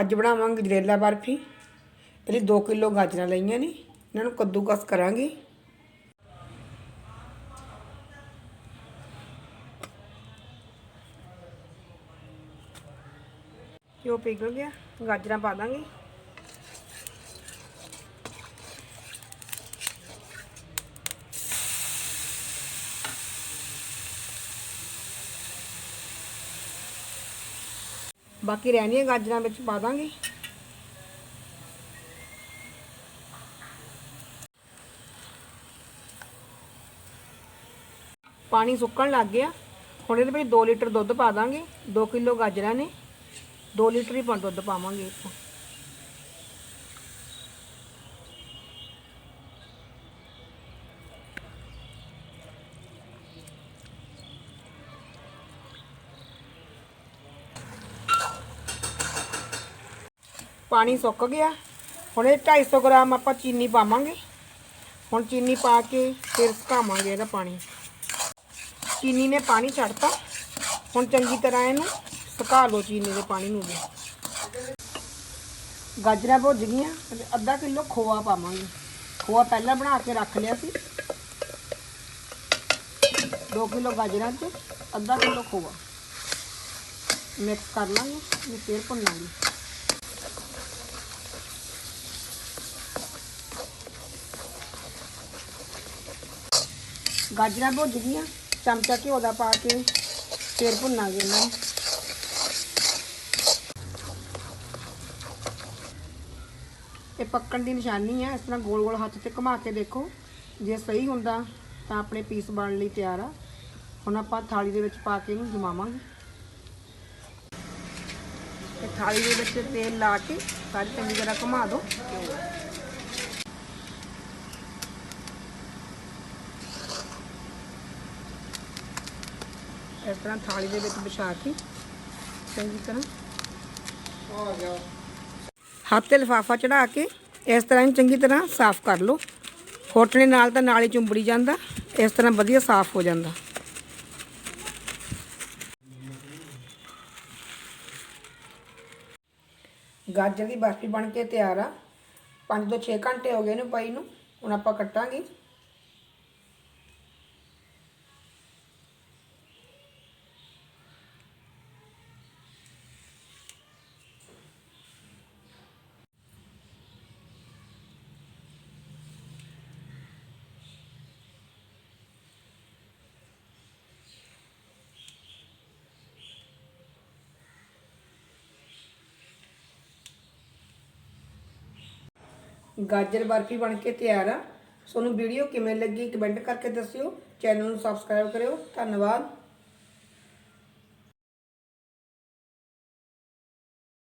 ਅੱਜ ਬਣਾਵਾਂਗੇ ਗਜਰੇਲਾ ਬਰਫੀ। ਇਹਦੇ 2 ਕਿਲੋ ਗਾਜਰਾਂ ਲਈਆਂ ਨੇ, ਇਹਨਾਂ ਨੂੰ ਕੱਦੂਕਸ ਕਰਾਂਗੇ। ਜੋ ਪਿਘਲ ਗਿਆ, ਗਾਜਰਾਂ ਪਾ ਦਾਂਗੇ। ਬਾਕੀ ਰਹਿਣੀਆਂ ਗਾਜਰਾਂ ਵਿੱਚ ਪਾ ਦਾਂਗੇ। ਪਾਣੀ ਸੁੱਕਣ ਲੱਗ ਗਿਆ। ਹੁਣ ਇਹਦੇ ਵਿੱਚ 2 ਲੀਟਰ ਦੁੱਧ ਪਾ ਦਾਂਗੇ। 2 ਕਿਲੋ ਗਾਜਰਾਂ ਨੇ। 2 ਲੀਟਰ ਹੀ ਪਾ ਦੁੱਧ ਪਾਵਾਂਗੇ ਇੱਥੋਂ ਪਾਣੀ ਸੁੱਕ ਗਿਆ। ਹੁਣ ਇਹ 250 ਗ੍ਰਾਮ ਆਪਾਂ ਚੀਨੀ ਪਾਵਾਂਗੇ। ਹੁਣ ਚੀਨੀ ਪਾ ਕੇ ਫਿਰ ਸੁਕਾਵਾਂਗੇ ਇਹਦਾ ਪਾਣੀ। ਚੀਨੀ ਨੇ ਪਾਣੀ ਛੱਡਤਾ। ਹੁਣ ਚੰਗੀ ਤਰ੍ਹਾਂ ਇਹਨੂੰ ਸੁਕਾ ਲਓ ਚੀਨੀ ਦੇ ਪਾਣੀ ਨੂੰ ਵੀ। ਗਾਜਰਾਂ ਭੁੱਜ ਗਈਆਂ ਤੇ ਅੱਧਾ ਕਿਲੋ ਖੋਆ ਪਾਵਾਂਗੇ। ਖੋਆ ਪਹਿਲਾਂ ਬਣਾ ਕੇ ਰੱਖ ਲਿਆ ਸੀ। 2 ਕਿਲੋ ਗਾਜਰਾਂ 'ਚ ਅੱਧਾ ਕਿਲੋ ਖੋਆ। ਮਿਕਸ ਕਰ ਲਾਂਗੇ ਤੇ ਫਿਰ ਭੁੰਨਾਂਗੇ। ਗਾਜਰਾਂ ਭੁੱਜ ਗਈਆਂ, ਚਮਚਾ ਘਿਓ ਦਾ ਪਾ ਕੇ ਫਿਰ ਭੁੰਨਾਂਗੇ ਇਹਨਾਂ ਨੂੰ। ਇਹ ਪੱਕਣ ਦੀ ਨਿਸ਼ਾਨੀ ਆ, ਇਸ ਤਰ੍ਹਾਂ ਗੋਲ ਗੋਲ ਹੱਥ ਤੇ ਘੁਮਾ ਕੇ ਦੇਖੋ। ਜੇ ਸਹੀ ਹੁੰਦਾ ਤਾਂ ਆਪਣੇ ਪੀਸ ਬਣਨ ਲਈ ਤਿਆਰ ਆ। ਹੁਣ ਆਪਾਂ ਥਾਲੀ ਦੇ ਵਿੱਚ ਪਾ ਕੇ ਇਹਨੂੰ ਜਮਾਵਾਂਗੇ। ਤੇ ਥਾਲੀ ਦੇ ਵਿੱਚ ਤੇਲ ਲਾ ਕੇ ਸਾਰੀ ਚੰਗੀ ਤਰ੍ਹਾਂ ਘੁਮਾ ਦਿਓ। ਇਸ ਤਰ੍ਹਾਂ ਥਾਲੀ ਦੇ ਵਿੱਚ ਵਿਛਾ ਕੇ ਚੰਗੀ ਤਰ੍ਹਾਂ ਹੱਥ ਤੇ ਲਿਫਾਫਾ ਚੜਾ ਕੇ ਇਸ ਤਰ੍ਹਾਂ ਇਹਨੂੰ ਚੰਗੀ ਤਰ੍ਹਾਂ ਸਾਫ਼ ਕਰ ਲਓ। ਫੋਟਣੇ ਨਾਲ ਤਾਂ ਨਾਲ ਹੀ ਚੁੰਬੜੀ ਜਾਂਦਾ, ਇਸ ਤਰ੍ਹਾਂ ਵਧੀਆ ਸਾਫ਼ ਹੋ ਜਾਂਦਾ। ਗਾਜਰ ਦੀ ਬਰਫੀ ਬਣ ਕੇ ਤਿਆਰ ਆ। 5 ਤੋਂ 6 ਘੰਟੇ ਹੋ ਗਏ ਨੇ ਪਈ ਨੂੰ, ਹੁਣ ਆਪਾਂ ਕੱਟਾਂਗੇ। ਗਾਜਰ ਬਰਫੀ ਬਣ ਕੇ ਤਿਆਰ ਆ। ਤੁਹਾਨੂੰ ਵੀਡੀਓ ਕਿਵੇਂ ਲੱਗੀ ਕਮੈਂਟ ਕਰਕੇ ਦੱਸਿਓ। ਚੈਨਲ ਨੂੰ ਸਬਸਕ੍ਰਾਈਬ ਕਰਿਓ। ਧੰਨਵਾਦ।